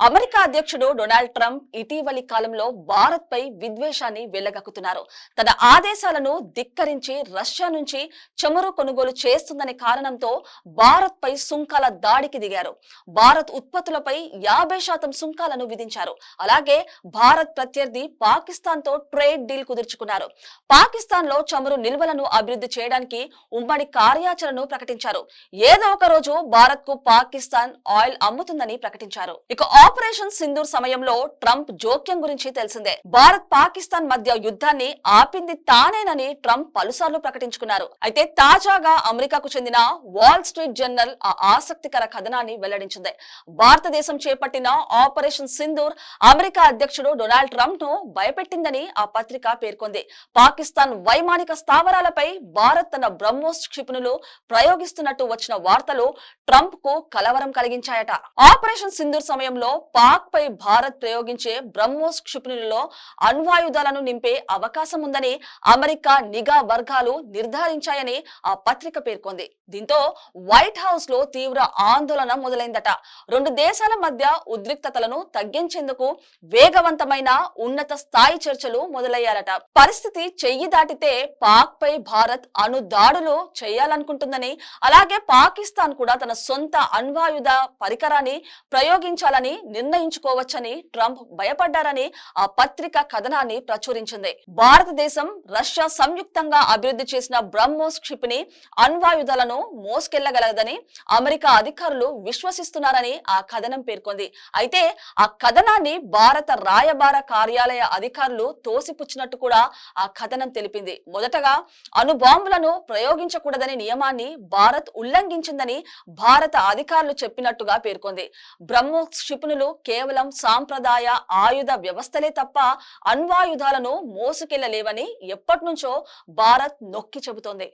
America అధ్యక్షుడు Donald Trump ఇటీవలి కాలంలో భారత్ పై విద్వేషాన్ని వెళ్ళగక్కుతున్నారు తన ఆదేశాలను ధిక్కరించి రష్యా నుంచి చమురు కొనుగోలు చేస్తుందనే కారణంతో భారత్ పై సుంకాల దాడికి దిగారు. భారత్ ఉత్పత్తులపై యాభై శాతం సుంకాలను విధించారు. అలాగే భారత్ ప్రత్యర్థి పాకిస్తాన్తో ట్రేడ్ డీల్ కుదుర్చుకున్నారు. పాకిస్తాన్లో చమురు నిల్వలను అభివృద్ధి చేయడానికి ఉమ్మడి కార్యాచరణను ప్రకటించారు. ఏదో ఒక రోజు భారత్కు పాకిస్తాన్ ఆయిల్ అమ్ముతుందని ప్రకటించారు. ఇక ఆపరేషన్ సింధూర్ సమయంలో ట్రంప్ జోక్యం గురించి తెలిసిందే. భారత్ పాకిస్తాన్ మధ్య యుద్ధాన్ని ఆపింది తానేనని ట్రంప్ పలుసార్లు ప్రకటించుకున్నారు. అయితే తాజాగా అమెరికాకు చెందిన వాల్ స్ట్రీట్ జర్నల్ ఆ ఆసక్తికర కథనాన్ని వెల్లడించింది. భారతదేశం చేపట్టిన ఆపరేషన్ సింధూర్ అమెరికా అధ్యక్షుడు డొనాల్డ్ ట్రంప్ను భయపెట్టిందని ఆ పత్రిక పేర్కొంది. పాకిస్తాన్ వైమానిక స్థావరాలపై భారత్ తన బ్రహ్మోస్ క్షిపణులు ప్రయోగిస్తున్నట్టు వచ్చిన వార్తలు ట్రంప్కు కలవరం కలిగించాయట. ఆపరేషన్ సింధూర్ సమయంలో పాక్ పై భారత్ ప్రయోగించే బ్రహ్మోస్ క్షిపణులలో అణ్వాయుధాలను నింపే అవకాశం ఉందని అమెరికా నిఘా వర్గాలు నిర్ధారించాయని ఆ పత్రిక పేర్కొంది. దీంతో వైట్ హౌస్లో తీవ్ర ఆందోళన మొదలైందట. రెండు దేశాల మధ్య ఉద్రిక్తతలను తగ్గించేందుకు వేగవంతమైన ఉన్నత స్థాయి చర్చలు మొదలయ్యారట. పరిస్థితి చెయ్యి దాటితే పాక్ పై భారత్ అణు దాడులు చేయాలనుకుంటుందని అలాగే పాకిస్తాన్ కూడా తన సొంత అణ్వాయుధ పరికరాన్ని ప్రయోగించాలని నిర్ణయించుకోవచ్చని ట్రంప్ భయపడ్డారని ఆ పత్రిక కథనాన్ని ప్రచురించింది. భారతదేశం రష్యా సంయుక్తంగా అభివృద్ధి చేసిన బ్రహ్మోస్ క్షిపణి అణ్వాయుధాలను మోసుకెళ్ళగలదని అమెరికా అధికారులు విశ్వసిస్తున్నారని ఆ కథనం పేర్కొంది. అయితే ఆ కథనాన్ని భారత రాయబార కార్యాలయ అధికారులు తోసిపుచ్చినట్టు కూడా ఆ కథనం తెలిపింది. మొదటగా అణుబాంబులను ప్రయోగించకూడదనే నియమాన్ని భారత్ ఉల్లంఘించిందని భారత అధికారులు చెప్పినట్టుగా పేర్కొంది. బ్రహ్మోస్ క్షిపణులు కేవలం సాంప్రదాయ ఆయుధ వ్యవస్థలే తప్ప అణ్వాయుధాలను మోసుకెళ్ళలేవని ఎప్పటినుంచో భారత్ నొక్కి చెబుతోంది.